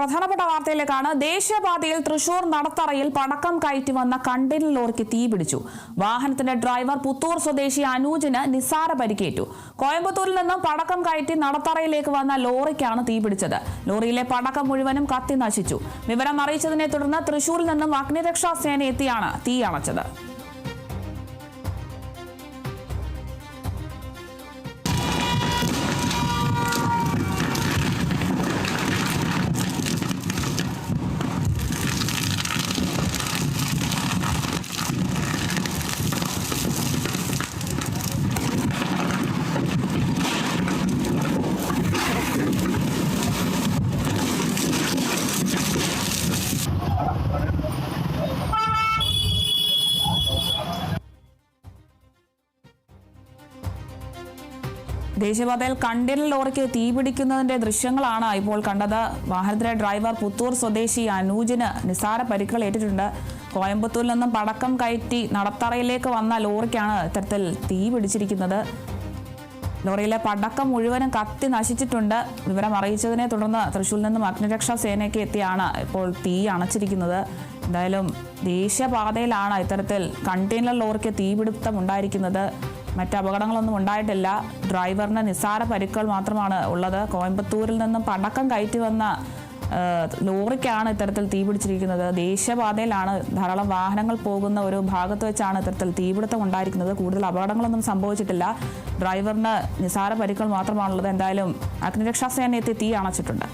പ്രധാനപ്പെട്ട വാർത്തയിലേക്കാണ് ദേശീയപാതയിൽ തൃശൂർ നടത്തറയിൽ പടക്കം കയറ്റി വന്ന കണ്ടെയ്നർ ലോറിക്ക് തീപിടിച്ചു വാഹനത്തിന്റെ ഡ്രൈവർ പുത്തൂർ സ്വദേശി അനൂജിന് നിസ്സാര പരിക്കേറ്റു. കോയമ്പത്തൂരിൽ നിന്നും പടക്കം കയറ്റി നടത്തറയിലേക്ക് വന്ന ലോറിക്കാണ് തീപിടിച്ചത് ലോറിയിലെ പടക്കം മുഴുവനും കത്തി നശിച്ചു. വിവരം അറിയിച്ചതിനെ തുടർന്ന് തൃശൂരിൽ നിന്നും അഗ്നിരക്ഷാ സേന എത്തിയാണ് തീ അണച്ചത്. ദേശീയപാതയിൽ കണ്ടെയ്നർ ലോറിക്ക് തീപിടിക്കുന്നതിന്റെ ദൃശ്യങ്ങളാണ് ഇപ്പോൾ കണ്ടത്. വാഹനത്തിലെ ഡ്രൈവർ പുത്തൂർ സ്വദേശി അനൂജിന് നിസാര പരിക്കുകൾ ഏറ്റിട്ടുണ്ട്. കോയമ്പത്തൂരിൽ നിന്നും പടക്കം കയറ്റി നടത്തറയിലേക്ക് വന്ന ലോറിക്കാണ് ഇത്തരത്തിൽ തീ പിടിച്ചിരിക്കുന്നത്. ലോറിയിലെ പടക്കം മുഴുവനും കത്തി നശിച്ചിട്ടുണ്ട്. വിവരം അറിയിച്ചതിനെ തുടർന്ന് തൃശ്ശൂരിൽ നിന്നും അഗ്നിരക്ഷാ സേനയ്ക്ക് എത്തിയാണ് ഇപ്പോൾ തീ അണച്ചിരിക്കുന്നത്. എന്തായാലും ദേശീയപാതയിലാണ് ഇത്തരത്തിൽ കണ്ടെയ്നർ ലോറിക്ക് തീപിടുത്തം ഉണ്ടായിരിക്കുന്നത്. മറ്റ് അപകടങ്ങളൊന്നും ഉണ്ടായിട്ടില്ല. ഡ്രൈവറിന് നിസ്സാര പരിക്കുകൾ മാത്രമാണ് ഉള്ളത്. കോയമ്പത്തൂരിൽ നിന്നും പടക്കം കയറ്റി വന്ന ലോറിക്കാണ് ഇത്തരത്തിൽ തീപിടിച്ചിരിക്കുന്നത് ദേശീയപാതയിലാണ് ധാരാളം വാഹനങ്ങൾ പോകുന്ന ഒരു ഭാഗത്ത് വെച്ചാണ് ഇത്തരത്തിൽ തീപിടുത്തം ഉണ്ടായിരിക്കുന്നത്. കൂടുതൽ അപകടങ്ങളൊന്നും സംഭവിച്ചിട്ടില്ല. ഡ്രൈവറിന് നിസാര പരിക്കുകൾ മാത്രമാണുള്ളത്. എന്തായാലും അഗ്നിരക്ഷാ സേന എത്തി തീ അണച്ചിട്ടുണ്ട്.